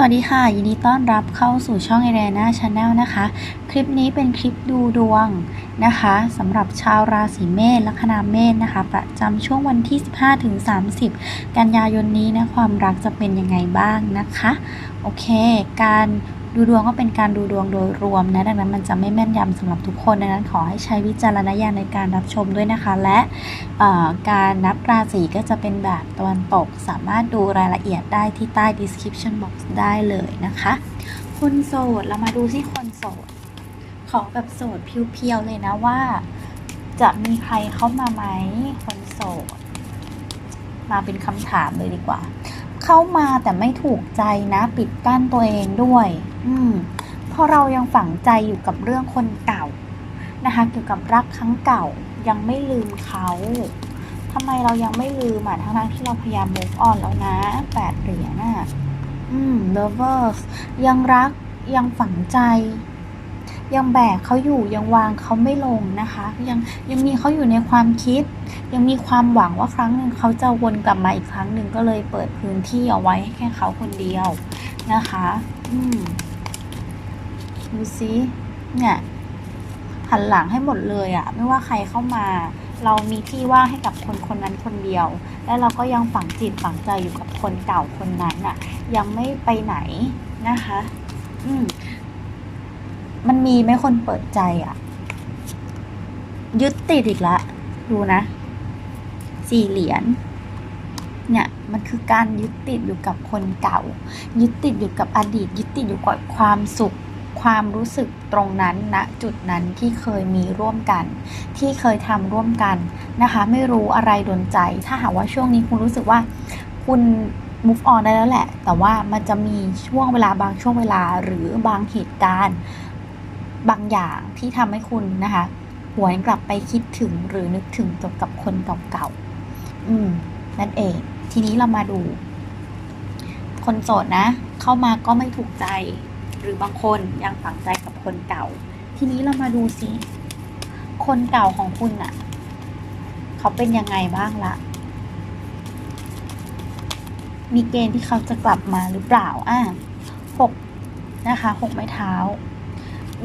สวัสดีค่ะ ยินดีต้อนรับเข้าสู่ช่องเอเรน่าชาแนลนะคะ คลิปนี้เป็นคลิปดูดวงนะคะสำหรับชาวราศีเมษลัคนาเมษนะคะ ประจำช่วงวันที่ 15ถึง30 กันยายนนี้นะ ความรักจะเป็นยังไงบ้างนะคะ โอเค การ ดูดวงก็เป็นการดูดวงโดยรวมนะ ดังนั้นมันจะไม่แม่นยำสำหรับทุกคน ดังนั้นขอให้ใช้วิจารณญาณในการรับชมด้วยนะคะ และการนับราศีก็จะเป็นแบบตะวันตก สามารถดูรายละเอียดได้ที่ใต้ description box ได้เลยนะคะ คนโสดเรามาดูที่คนโสด ขอแบบโสดเพียวๆเลยนะว่า จะมีใครเข้ามาไหมคนโสด มาเป็นคำถามเลยดีกว่าเข้ามาแต่ไม่ถูกใจนะปิดกั้นตัวเองด้วย อืมพราะเรายังฝังใจอยู่กับเรื่องคนเก่านะคะเกี่ยวกับรักครั้งเก่ายังไม่ลืมเขาทำไมเรายังไม่ลืมอะทั้งๆที่เราพยายาม move on แล้วนะแปดเหรียญน่ะอืม lovers ยังรักยังฝังใจ ยังแบกเขาอยู่ยังวางเขาไม่ลงนะคะ ยังยังมีเขาอยู่ในความคิด ยังมีความหวังว่าครั้งหนึ่งเขาจะวนกลับมาอีกครั้งหนึ่งก็เลยเปิดพื้นที่เอาไว้ให้แค่เขาคนเดียวนะคะ อืม ดูซิเนี่ยหันหลังให้หมดเลยอะไม่ว่าใครเข้ามา เรามีที่ว่างให้กับคนคนนั้นคนเดียว และเราก็ยังฝังจิตฝังใจอยู่กับคนเก่าคนนั้นอะยังไม่ไปไหนนะคะ อืมมันมีไหมคนเปิดใจอะยึดติดอีกละดูนะ สี่เหรียญเนี่ย มันคือการยึดติดอยู่กับคนเก่า ยึดติดอยู่กับอดีต ยึดติดอยู่กับความสุข ความรู้สึกตรงนั้นณนะจุดนั้นที่เคยมีร่วมกัน ที่เคยทำร่วมกันนะคะ ไม่รู้อะไรดนใจ ถ้าหากว่าช่วงนี้คุณรู้สึกว่าคุณ move on ได้แล้วแหละ แต่ว่ามันจะมีช่วงเวลาบางช่วงเวลาหรือบางเหตุการณ์บางอย่างที่ทำให้คุณนะคะหวนกลับไปคิดถึงหรือนึกถึงเกี่ยวกับคนเก่าๆอืม นั่นเอง ทีนี้เรามาดู คนโสดนะ เข้ามาก็ไม่ถูกใจ หรือบางคนยังฝังใจกับคนเก่า ทีนี้เรามาดูสิคนเก่าของคุณน่ะ เขาเป็นยังไงบ้างละมีเกณฑ์ที่เขาจะกลับมาหรือเปล่าอะหกนะคะหกไม้เท้า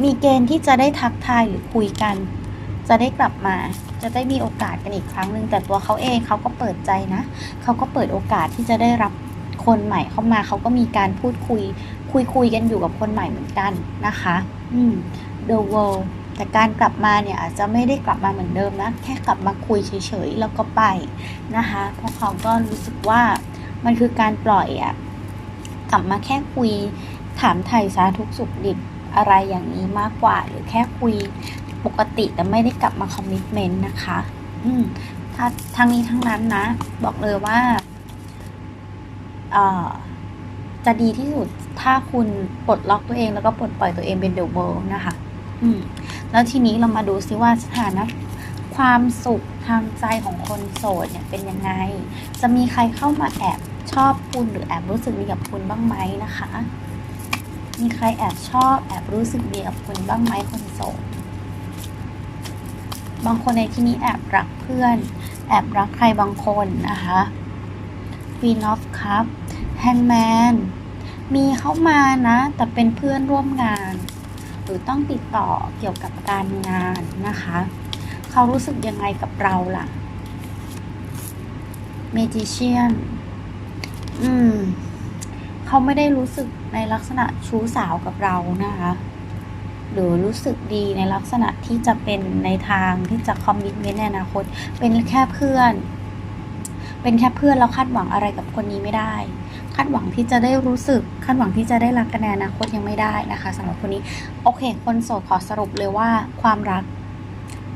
มีเกณฑ์ที่จะได้ทักทายหรือคุยกัน จะได้กลับมา จะได้มีโอกาสกันอีกครั้งหนึ่งแต่ตัวเขาเองเขาก็เปิดใจนะ เขาก็เปิดโอกาสที่จะได้รับคนใหม่เข้ามา เขาก็มีการพูดคุย คุยคุยกันอยู่กับคนใหม่เหมือนกันนะคะ อืม the world แต่การกลับมาเนี่ยอาจจะไม่ได้กลับมาเหมือนเดิมนะ แค่กลับมาคุยเฉยๆแล้วก็ไปนะคะ เพราะเขาก็รู้สึกว่ามันคือการปล่อยอะกลับมาแค่คุยถามไถ่สาทุกสุขดิบอะไรอย่างนี้มากกว่า หรือแค่คุยปกติแต่ไม่ได้กลับมาคอมมิชเมนต์นะคะ อืมถ้าทั้งนี้ทั้งนั้นนะ บอกเลยว่า เอ่อ จะดีที่สุดถ้าคุณปลดล็อกตัวเองแล้วก็ปลดปล่อยตัวเองเป็นเดอะเวิลด์นะคะ อืม แล้วทีนี้เรามาดูซิว่าสถานะความสุขทางใจของคนโสดเนี่ยเป็นยังไง จะมีใครเข้ามาแอบชอบคุณหรือแอบรู้สึกดีกับคุณบ้างไหมนะคะ มีใครแอบชอบแอบรู้สึกดีกับคุณบ้างไหมคนโสด บางคนในที่นี้แอบรักเพื่อน แอบรักใครบางคนนะคะ Queen of Cup Hangman มีเข้ามานะ แต่เป็นเพื่อนร่วมงาน หรือต้องติดต่อเกี่ยวกับการงานนะคะ เขารู้สึกยังไงกับเราล่ะ Magician อืม เขาไม่ได้รู้สึกในลักษณะชู้สาวกับเรานะคะ หรือรู้สึกดีในลักษณะที่จะเป็นในทางที่จะคอมมิชเมนต์ในอนาคต เป็นแค่เพื่อน เป็นแค่เพื่อนแล้วคาดหวังอะไรกับคนนี้ไม่ได้ คาดหวังที่จะได้รู้สึก คาดหวังที่จะได้รักกันในอนาคตยังไม่ได้นะคะสำหรับคนนี้ โอเค คนโสดขอสรุปเลยว่าความรัก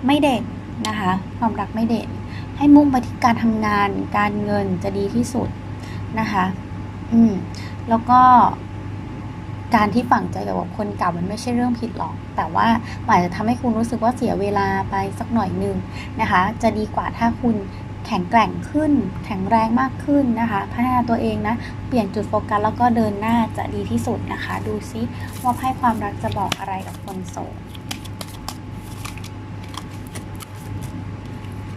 ไม่เด่นนะคะ ความรักไม่เด่น ให้มุ่งไปที่การทำงาน การเงินจะดีที่สุดนะคะ อืม แล้วก็การที่ฝังใจกับคนเก่ามันไม่ใช่เรื่องผิดหรอก แต่ว่ามันอาจจะทำให้คุณรู้สึกว่าเสียเวลาไปสักหน่อยหนึงนะคะ จะดีกว่าถ้าคุณ แข็งแกร่งขึ้น แข็งแรงมากขึ้นนะคะ พัฒนาตัวเองนะ เปลี่ยนจุดโฟกัสแล้วก็เดินหน้าจะดีที่สุดนะคะ ดูซิว่าไพ่ความรักจะบอกอะไรกับคนโสด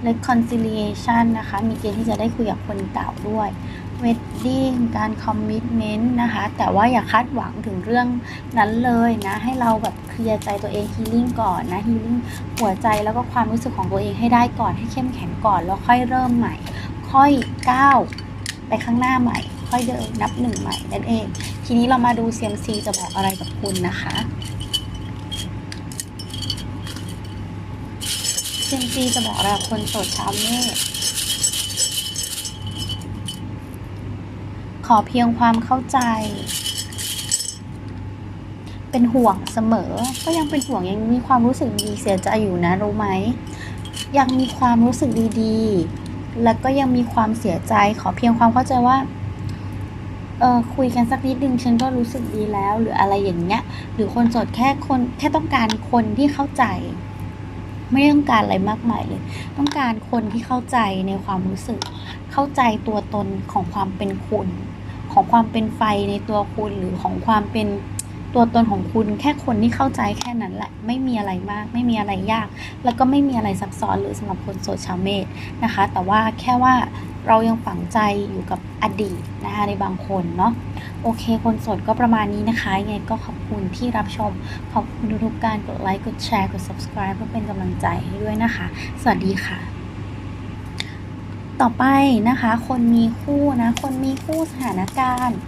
reconciliation นะคะ มีเกณฑ์ที่จะได้คุยกับคนเก่าด้วย เวดดิ้งการคอมมิชเมนต์นะคะ แต่ว่าอย่าคาดหวังถึงเรื่องนั้นเลยนะ ให้เราแบบเคลียร์ใจตัวเองฮีลิ่งก่อนนะฮีลิ่งหัวใจแล้วก็ความรู้สึกของตัวเองให้ได้ก่อนให้เข้มแข็งก่อนแล้วค่อยเริ่มใหม่ ค่อยก้าวไปข้างหน้าใหม่ ค่อยเดินนับหนึ่งใหม่นั่นเอง ทีนี้เรามาดู CMC จะบอกอะไรกับคุณนะคะ CMC จะบอกอะไรกับคนโสดชาวเมษ อเพียงความเข้าใจ เป็นห่วงเสมอ ก็ยังเป็นห่วงยังมีความรู้สึกดีเสียใจอยู่นะรู้ไหม ยังมีความรู้สึกดีๆ แล้วก็ยังมีความเสียใจ ขอเพียงความเข้าใจว่าเออคุยกันสักนิดนึงฉันก็รู้สึกดีแล้ว หรืออะไรอย่างเงี้ย หรือคนโสดแค่คนแค่ต้องการคนที่เข้าใจ ไม่ต้องการอะไรมากมายเลย ต้องการคนที่เข้าใจในความรู้สึก เข้าใจตัวตนของความเป็นคุณ ของความเป็นไฟในตัวคุณหรือของความเป็นตัวตนของคุณแค่คนที่เข้าใจแค่นั้นแหละ ไม่มีอะไรมาก ไม่มีอะไรยาก แล้วก็ไม่มีอะไรซับซ้อนหรือสำหรับคนโสดชาวเมษนะคะ แต่ว่าแค่ว่าเรายังฝังใจอยู่กับอดีตนะคะในบางคนเนาะโอเค คนโสดก็ประมาณนี้นะคะยังไงก็ขอบคุณที่รับชม ขอบคุณทุกการกดไลค์กดแชร์กด subscribe เพื่อเป็นกำลังใจให้ด้วยนะคะ สวัสดีค่ะ ต่อไปนะคะ คนมีคู่นะ คนมีคู่สถานการณ์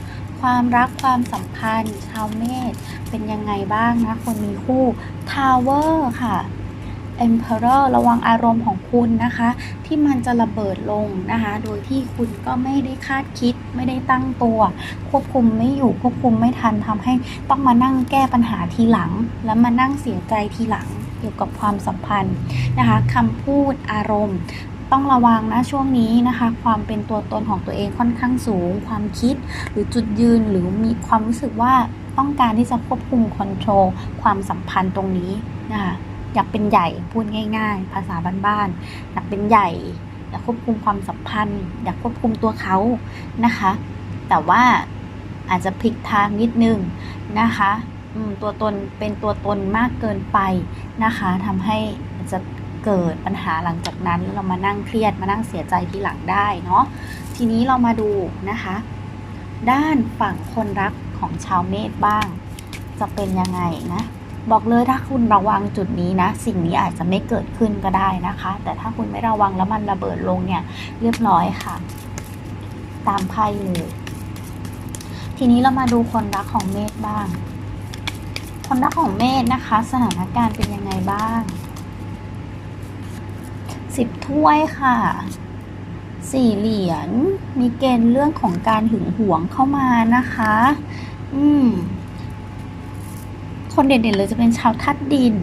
ความรักความสัมพันธ์ ชาวเมษเป็นยังไงบ้างนะ คนมีคู่ Tower ค่ะ Emperor ระวังอารมณ์ของคุณนะคะ ที่มันจะระเบิดลงนะคะ โดยที่คุณก็ไม่ได้คาดคิดไม่ได้ตั้งตัว ควบคุมไม่อยู่ควบคุมไม่ทันทำให้ต้องมานั่งแก้ปัญหาทีหลัง แล้วมานั่งเสียใจทีหลังเกี่ยวกับความสัมพันธ์นะคะคำพูดอารมณ์ ต้องระวังนะช่วงนี้นะคะ ความเป็นตัวตนของตัวเองค่อนข้างสูง ความคิดหรือจุดยืนหรือมีความรู้สึกว่าต้องการที่จะควบคุมคอนโทรลความสัมพันธ์ตรงนี้นะคะอยากเป็นใหญ่พูดง่าย ๆ ภาษาบ้านๆอยากเป็นใหญ่อยากควบคุมความสัมพันธ์ อยากควบคุมตัวเขานะคะ แต่ว่าอาจจะพลิกทางนิดนึงนะคะตัวตนเป็นตัวตนมากเกินไปนะคะทำให้อาจจะ เกิดปัญหาหลังจากนั้นแล้วเรามานั่งเครียดมานั่งเสียใจทีหลังได้เนาะทีนี้เรามาดูนะคะ ด้านฝั่งคนรักของชาวเมษบ้าง จะเป็นยังไงนะบอกเลยถ้าคุณระวังจุดนี้นะ สิ่งนี้อาจจะไม่เกิดขึ้นก็ได้นะคะ แต่ถ้าคุณไม่ระวังแล้วมันระเบิดลงเนี่ยเรียบร้อยค่ะ ตามไพ่เลยทีนี้เรามาดูคนรักของเมษบ้าง คนรักของเมษนะคะ สถานการณ์เป็นยังไงบ้าง สิบถ้วยค่ะสี่เหรียญมีเกณฑ์เรื่องของการหึงหวงเข้ามานะคะ อืม คนเด่นๆเลยจะเป็นชาวทัดดิน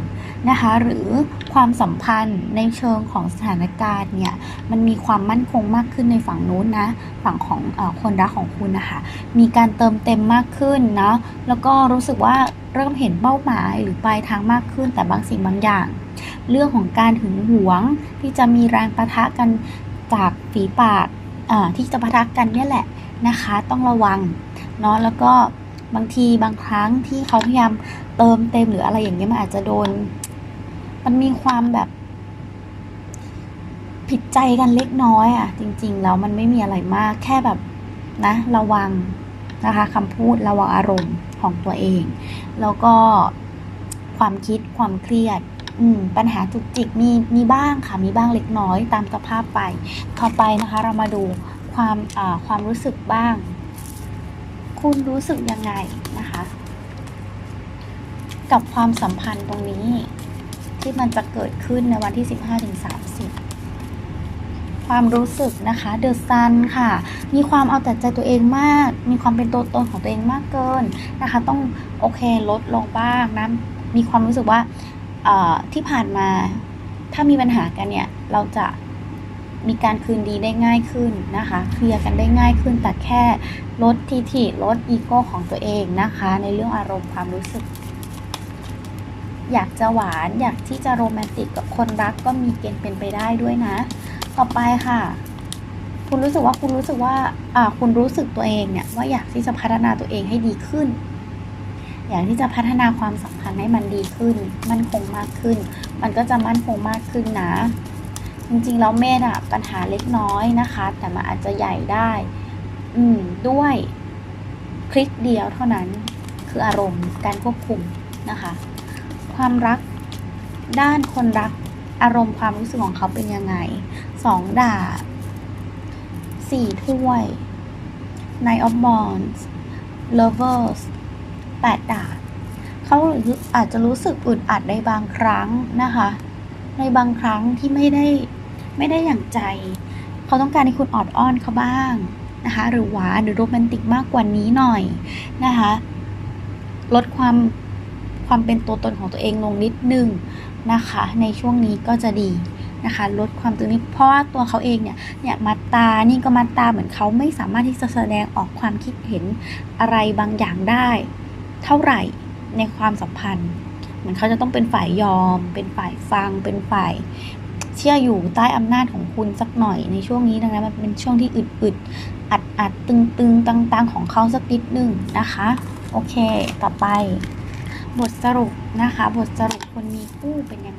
นะคะ หรือความสัมพันธ์ในเชิงของสถานการณ์เนี่ย มันมีความมั่นคงมากขึ้นในฝั่งนู้นนะ ฝั่งของอคนรักของคุณนะคะ มีการเติมเต็มมากขึ้นเนาะแล้วก็รู้สึกว่า เริ่มเห็นเป้าหมายหรือปลายทางมากขึ้น แต่บางสิ่งบางอย่าง เรื่องของการหึงหวงที่จะมีแรงปะทะกันจากฝีปากที่จะปะทะกันเนี่ยแหละนะคะ ต้องระวังเนาะแล้วก็บางทีบางครั้งที่เขาพยายามเติมเต็มหรืออะไรอย่างเงี้ยมันอาจจะโดน มันมีความแบบ ผิดใจกันเล็กน้อยอะ่ะ จริง ๆ แล้วมันไม่มีอะไรมากแค่แบบนะ ระวัง นะคะคำพูดระวังอารมณ์ของตัวเอง แล้วก็ความคิดความเครียดปัญหาจุกจิกมีมีบ้างค่ะ มีบ้างเล็กน้อยตามสภาพไป ต่อไปนะคะ เรามาดูความความรู้สึกบ้าง คุณรู้สึกยังไงนะคะ กับความสัมพันธ์ตรงนี้ ที่มันจะเกิดขึ้นในวันที่ 15ถึง30 ความรู้สึกนะคะเดอะซันค่ะ มีความเอาแต่ใจตัวเองมาก มีความเป็นตัวตนของตัวเองมากเกินนะคะ ต้องโอเคลดลงบ้างนะ มีความรู้สึกว่าที่ผ่านมาถ้ามีปัญหากันเนี่ย เราจะมีการคืนดีได้ง่ายขึ้นนะคะ เคลียร์กันได้ง่ายขึ้น แต่แค่ลดทิฐิลดอีโก้ของตัวเองนะคะ ในเรื่องอารมณ์ความรู้สึก อยากจะหวานอยากที่จะโรแมนติกกับคนรักก็มีเกณฑ์เป็นไปได้ด้วยนะ ต่อไปค่ะ คุณรู้สึกว่าคุณรู้สึกว่าอ่าคุณรู้สึกตัวเองเนี่ยว่าอยากที่จะพัฒนาตัวเองให้ดีขึ้น อยากที่จะพัฒนาความสัมพันธ์ให้มันดีขึ้น มั่นคงมากขึ้น มันก็จะมั่นคงมากขึ้นนะ จริงๆแล้วเมษอะปัญหาเล็กน้อยนะคะ แต่มันอาจจะใหญ่ได้ อืมด้วยคลิกเดียวเท่านั้นคืออารมณ์การควบคุมนะคะ ความรักด้านคนรักอารมณ์ความรู้สึกของเขาเป็นยังไง สองดาบสี่ถ้วย Nine of Wands Lovers แปดดาบเขาอาจจะรู้สึกอึดอัดในบางครั้งนะคะ ในบางครั้งที่ไม่ได้ไม่ได้อย่างใจ เขาต้องการให้คุณออดอ้อนเขาบ้างนะคะ หรือหวานหรือโรแมนติกมากกว่านี้หน่อยนะคะ ลดความความเป็นตัวตนของตัวเองลงนิดนึงนะคะ ในช่วงนี้ก็จะดี นะคะลดความตึงนี้เพราะว่าตัวเขาเองเนี่ยเนี่ยมาตานี่ก็มาตาเหมือนเขาไม่สามารถที่จะแสดงออกความคิดเห็นอะไรบางอย่างได้ เท่าไหร่ในความสัมพันธ์เหมือนเขาจะต้องเป็นฝ่ายยอม เป็นฝ่ายฟัง เป็นฝ่ายเชื่ออยู่ใต้อำนาจของคุณสักหน่อยในช่วงนี้ดังนั้นมันเป็นช่วงที่อึดๆอัดอัดตึงตึงตังตังของเขาสักนิดนึงนะคะ โอเค ต่อไป บทสรุปนะคะ บทสรุปคนมีคู่เป็นยังไง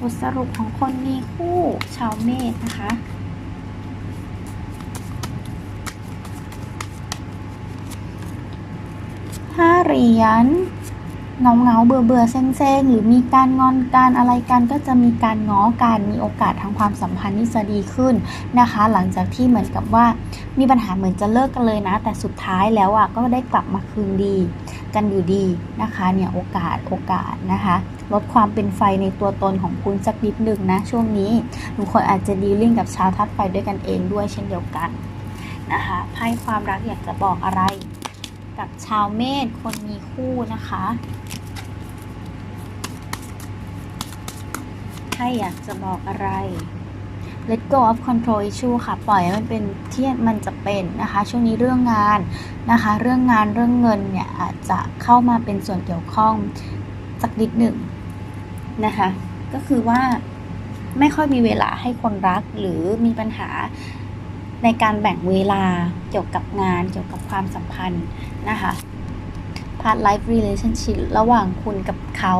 บทสรุปของคนมีคู่ชาวเมษนะคะ ห้าเหรียญเงาเงาเบื่อเบื่อเซ็งเซ็งหรือมีการงอนการอะไรกันก็จะมีการง้อกันมีโอกาสทางความสัมพันธ์ที่จะดีขึ้นนะคะ หลังจากที่เหมือนกับว่ามีปัญหาเหมือนจะเลิกกันเลยนะ แต่สุดท้ายแล้วอะก็ได้กลับมาคืนดี กันอยู่ดีนะคะเนี่ยโอกาสโอกาสนะคะ ลดความเป็นไฟในตัวตนของคุณสักนิดหนึ่งนะ ช่วงนี้บางคนอาจจะดีลิ่งกับชาวทัดไฟด้วยกันเองด้วยเช่นเดียวกันนะคะไพ่ความรักอยากจะบอกอะไร กับชาวเมษคนมีคู่นะคะไพ่อยากจะบอกอะไร let go of control issue ค่ะ ปล่อยมันเป็นเที่มันจะเป็นนะคะ ช่วงนี้เรื่องงานนะคะ เรื่องงานเรื่องเงินเนี่ย อาจจะเข้ามาเป็นส่วนเกี่ยวข้องสักนิดหนึ่ง นะคะ ก็คือว่าไม่ค่อยมีเวลาให้คนรักหรือมีปัญหาในการแบ่งเวลาเกี่ยวกับงานเกี่ยวกับความสัมพันธ์นะคะ part life relationship ระหว่างคุณกับเขา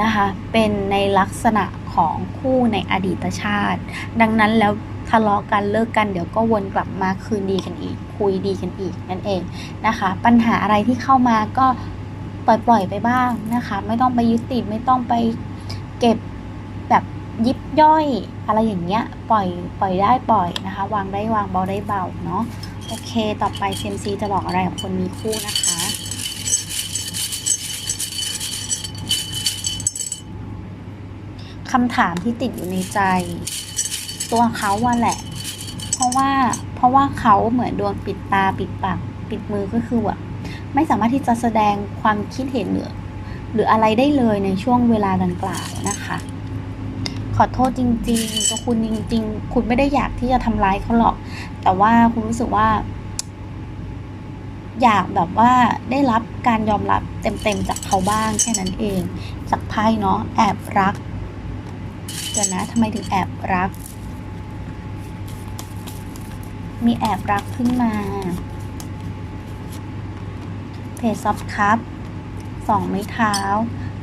นะคะเป็นในลักษณะของคู่ในอดีตชาติ ดังนั้นแล้วทะเลาะกันเลิกกันเดี๋ยวก็วนกลับมาคืนดีกันอีก คุยดีกันอีกนั่นเองนะคะ ปัญหาอะไรที่เข้ามาก็ ปล่อยไปบ้างนะคะ ไม่ต้องไปยึดติดไม่ต้องไปเก็บแบบยิบย่อยอะไรอย่างเงี้ยปล่อยปล่อยได้ปล่อยนะคะ วางได้วางเบาได้เบาเนาะโอเค ต่อไปเซมซีจะบอกอะไรกับคนมีคู่นะคะคำถามที่ติดอยู่ในใจ ตัวเขาว่าแหละ เพราะว่าเพราะว่าเขาเหมือนโดนปิดตาปิดปากปิดมือก็คือแบบ ไม่สามารถที่จะแสดงความคิดเห็นหรือหรืออะไรได้เลยในช่วงเวลาดังกล่าวนะคะ ขอโทษจริงๆตัวคุณจริง ๆ คุณไม่ได้อยากที่จะทำร้ายเขาหรอก แต่ว่าคุณรู้สึกว่า อยากแบบว่าได้รับการยอมรับเต็มๆจากเขาบ้างแค่นั้นเองจากไพ่เนาะแอบรักเดี๋ยวนะทำไมถึงแอบรัก มีแอบรักขึ้นมา เพจซับคัพสองไม้เท้า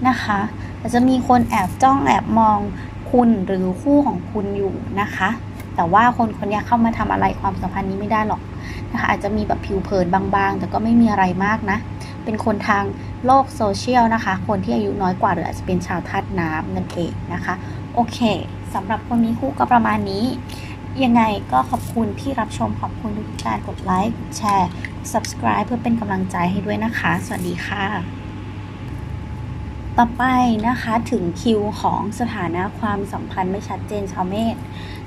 นะคะอาจจะมีคนแอบจ้องแอบมองคุณหรือคู่ของคุณอยู่นะคะ แต่ว่าคนคนนี้เข้ามาทำอะไรความสัมพันธ์นี้ไม่ได้หรอกนะคะอาจจะมีแบบผิวเผินบางๆ แต่ก็ไม่มีอะไรมากนะ เป็นคนทางโลกโซเชียลนะคะ คนที่อายุน้อยกว่าหรืออาจจะเป็นชาวธาตุน้ำนั่นเองนะคะ โอเคสำหรับคนมีคู่ก็ประมาณนี้ ยังไงก็ขอบคุณที่รับชมขอบคุณทุกการกดไลค์กดแชร์ subscribe เพื่อเป็นกำลังใจให้ด้วยนะคะ สวัสดีค่ะ ต่อไปนะคะถึงคิวของสถานะความสัมพันธ์ไม่ชัดเจนชาวเมษ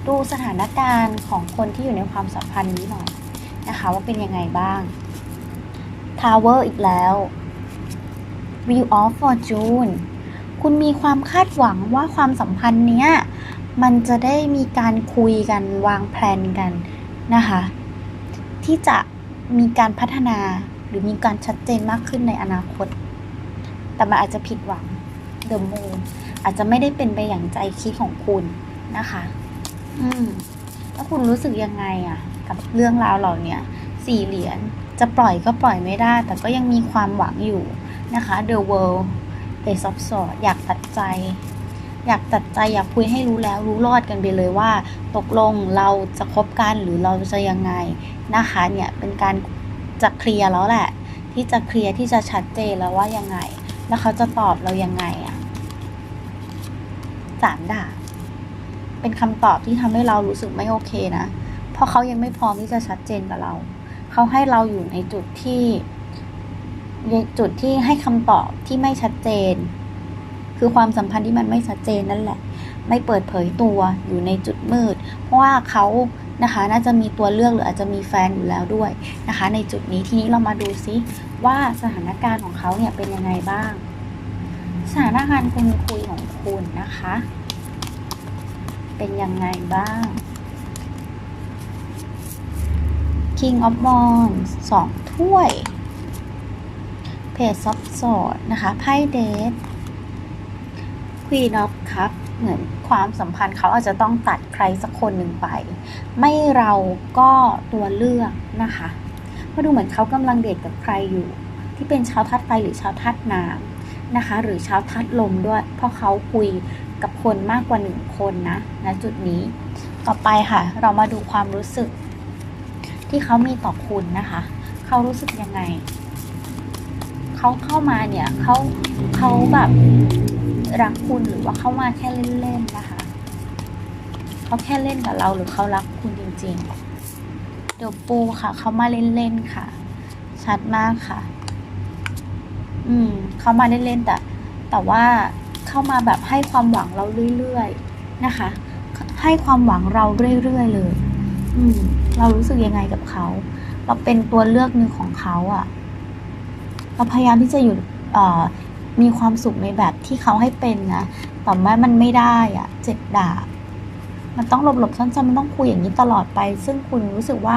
ดูสถานการณ์ของคนที่อยู่ในความสัมพันธ์นี้หน่อยนะคะ ว่าเป็นยังไงบ้าง Tower อีกแล้ว Wheel of Fortune คุณมีความคาดหวังว่าความสัมพันธ์เนี้ย มันจะได้มีการคุยกันวางแผนกันนะคะ ที่จะมีการพัฒนาหรือมีการชัดเจนมากขึ้นในอนาคต แต่มันอาจจะผิดหวัง The Moon อาจจะไม่ได้เป็นไปอย่างใจคิดของคุณนะคะ อืม แล้วคุณรู้สึกยังไงอะกับเรื่องราวเหล่านี้สี่เหรียญจะปล่อยก็ปล่อยไม่ได้ แต่ก็ยังมีความหวังอยู่นะคะ The World Ace of Swords อยากตัดใจ อยากตัดใจอยากคุยให้รู้แล้วรู้รอดกันไปเลยว่า ตกลงเราจะคบกันหรือเราจะยังไงนะคะเนี่ยเป็นการจะเคลียร์แล้วแหละ ที่จะเคลียร์ที่จะชัดเจนแล้วว่ายังไง แล้วเขาจะตอบเรายังไงอะสามด่าเป็นคำตอบที่ทำให้เรารู้สึกไม่โอเคนะ เพราะเขายังไม่พร้อมที่จะชัดเจนกับเรา เขาให้เราอยู่ในจุดที่จุดที่ให้คำตอบที่ไม่ชัดเจน คือความสัมพันธ์ที่มันไม่ชัดเจนนั่นแหละ ไม่เปิดเผยตัวอยู่ในจุดมืด เพราะว่าเขานะคะน่าจะมีตัวเลือกหรืออาจจะมีแฟนอยู่แล้วด้วยนะคะ ในจุดนี้ทีนี้เรามาดูซิว่าสถานการณ์ของเขาเนี่ยเป็นยังไงบ้าง สถานการณ์คนคุยของคุณนะคะ เป็นยังไงบ้าง King of Wands สองถ้วย Page of Swords นะคะไพ่เดท Queen of Cup เหมือนความสัมพันธ์เขาอาจจะต้องตัดใครสักคนหนึ่งไป ไม่เราก็ตัวเลือกนะคะมาดูเหมือนเขากำลังเดทกับใครอยู่ ที่เป็นชาวธาตุไฟหรือชาวธาตุน้ำนะคะ หรือชาวธาตุลมด้วย เพราะเขาคุยกับคนมากกว่าหนึ่งคนนะณจุดนี้ ต่อไปค่ะ เรามาดูความรู้สึก ที่เขามีต่อคุณนะคะ เขารู้สึกยังไง เขาเข้ามาเนี่ยเขาเขาแบบ รักคุณหรือว่าเข้ามาแค่เล่นๆนะคะเขาแค่เล่นกับเราหรือเขารักคุณจริงๆ เดี๋ยวปูค่ะเขามาเล่นๆค่ะ ชัดมากค่ะ อืมเขามาเล่นๆแต่แต่ว่าเข้ามาแบบให้ความหวังเราเรื่อยๆนะคะ ให้ความหวังเราเรื่อยๆเลย อืม เรารู้สึกยังไงกับเขาเราเป็นตัวเลือกหนึ่งของเขาอะ่ะ เราพยายามที่จะอยู่เอ่อ มีความสุขในแบบที่เขาให้เป็นนะแต่ว่ามันไม่ได้อะ่ะเจ็บดาบมันต้องหลบๆซ่อนๆมันต้องคุยอย่างนี้ตลอดไป ซึ่งคุณรู้สึกว่า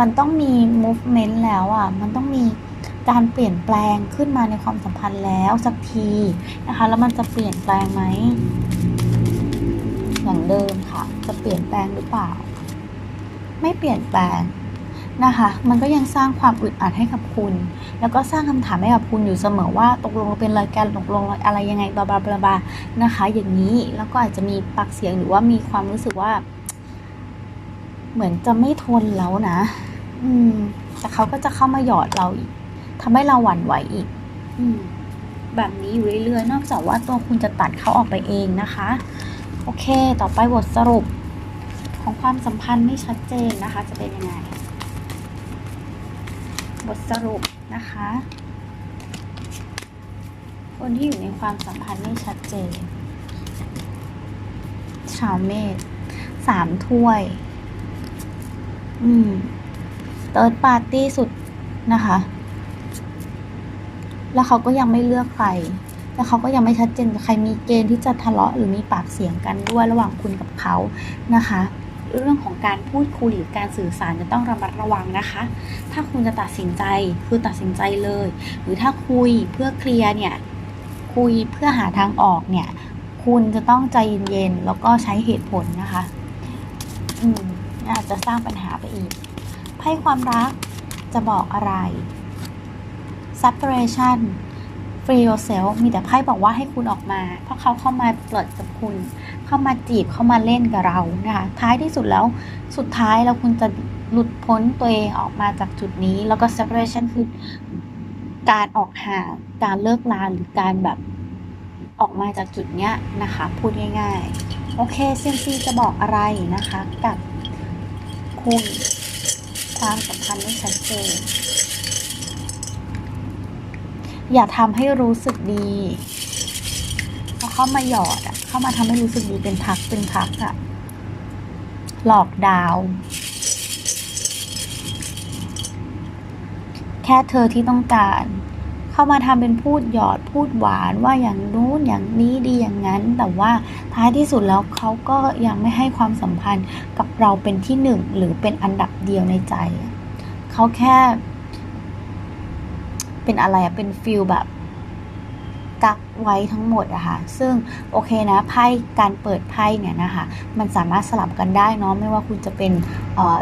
มันต้องมี movement แล้วอะ่ะ มันต้องมีการเปลี่ยนแปลงขึ้นมาในความสัมพันธ์แล้วสักทีนะคะ แล้วมันจะเปลี่ยนแปลงไหม อย่างเดิมค่ะ จะเปลี่ยนแปลงหรือเปล่า ไม่เปลี่ยนแปลง นะคะ มันก็ยังสร้างความอึดอัดให้กับคุณ แล้วก็สร้างคำถามให้กับคุณอยู่เสมอว่าตกลงเราเป็นรายการตกลงอะไรยังไงบลาบลาบลาบลานะคะ อย่างนี้แล้วก็อาจจะมีปากเสียงหรือว่ามีความรู้สึกว่า เหมือนจะไม่ทนแล้วนะ อืม แต่เขาก็จะเข้ามาหยอดเราอีกทำให้เราหวั่นไหวอีก อืม แบบนี้อยู่เรื่อยๆ นอกจากว่าตัวคุณจะตัดเขาออกไปเองนะคะ โอเค ต่อไปบทสรุปของความสัมพันธ์ไม่ชัดเจนนะคะ จะเป็นยังไง บทสรุปนะคะ คนที่อยู่ในความสัมพันธ์ไม่ชัดเจน ชาวเมษสามถ้วย อืมเติร์ดปาร์ตี้สุดนะคะ แล้วเขาก็ยังไม่เลือกใคร แล้วเขาก็ยังไม่ชัดเจนใครมีเกณฑ์ที่จะทะเลาะหรือมีปากเสียงกันด้วยระหว่างคุณกับเขานะคะ เรื่องของการพูดคุยหรือการสื่อสารจะต้องระมัดระวังนะคะ ถ้าคุณจะตัดสินใจคือตัดสินใจเลย หรือถ้าคุยเพื่อเคลียร์เนี่ยคุยเพื่อหาทางออกเนี่ยคุณจะต้องใจเย็นๆแล้วก็ใช้เหตุผลนะคะ อืมอาจจะสร้างปัญหาไปอีกไพ่ความรักจะบอกอะไร separation free yourself มีแต่ไพ่บอกว่าให้คุณออกมา เพราะเขาเข้ามาเปิดกับคุณ เข้ามาจีบเข้ามาเล่นกับเรานะคะท้ายที่สุดแล้วสุดท้ายแล้วคุณจะหลุดพ้นตัวเองออกมาจากจุดนี้ แล้วก็ separation คือการออกห่างการเลิกลาหรือการแบบออกมาจากจุดเนี้ยนะคะ พูดง่ายๆ โอเคเซยมซีจะบอกอะไรนะคะ กับคุณความสัมพันธ์ไม่ชัดเจนอย่าทำให้รู้สึกดีพอเข้ามาหยอดอะ เข้ามาทำให้รู้สึกดีเป็นพักเป็นพักอะหลอกดาว แค่เธอที่ต้องการ เข้ามาทำเป็นพูดหยอดพูดหวานว่าอย่างนู้นอย่างนี้ดีอย่างนั้น แต่ว่าท้ายที่สุดแล้วเขาก็ยังไม่ให้ความสัมพันธ์กับเราเป็นที่หนึ่งหรือเป็นอันดับเดียวในใจ เขาแค่ เป็นอะไรอะเป็นฟิลแบบ ไว้ทั้งหมดอะค่ะ ซึ่งโอเคนะไพ่การเปิดไพ่เนี่ยนะคะ มันสามารถสลับกันได้เนาะไม่ว่าคุณจะเป็น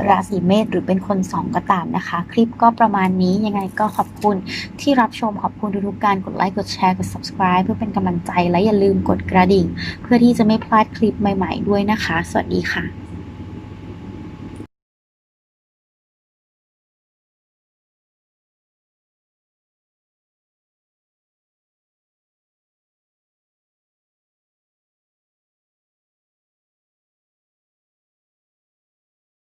ราศีเมษหรือเป็นคนสองก็ตามนะคะ คลิปก็ประมาณนี้ยังไงก็ขอบคุณที่รับชมขอบคุณทุกๆการกดไลค์กดแชร์กด subscribe เพื่อเป็นกำลังใจและอย่าลืมกดกระดิ่ง เพื่อที่จะไม่พลาดคลิปใหม่ ๆ ด้วยนะคะ สวัสดีค่ะ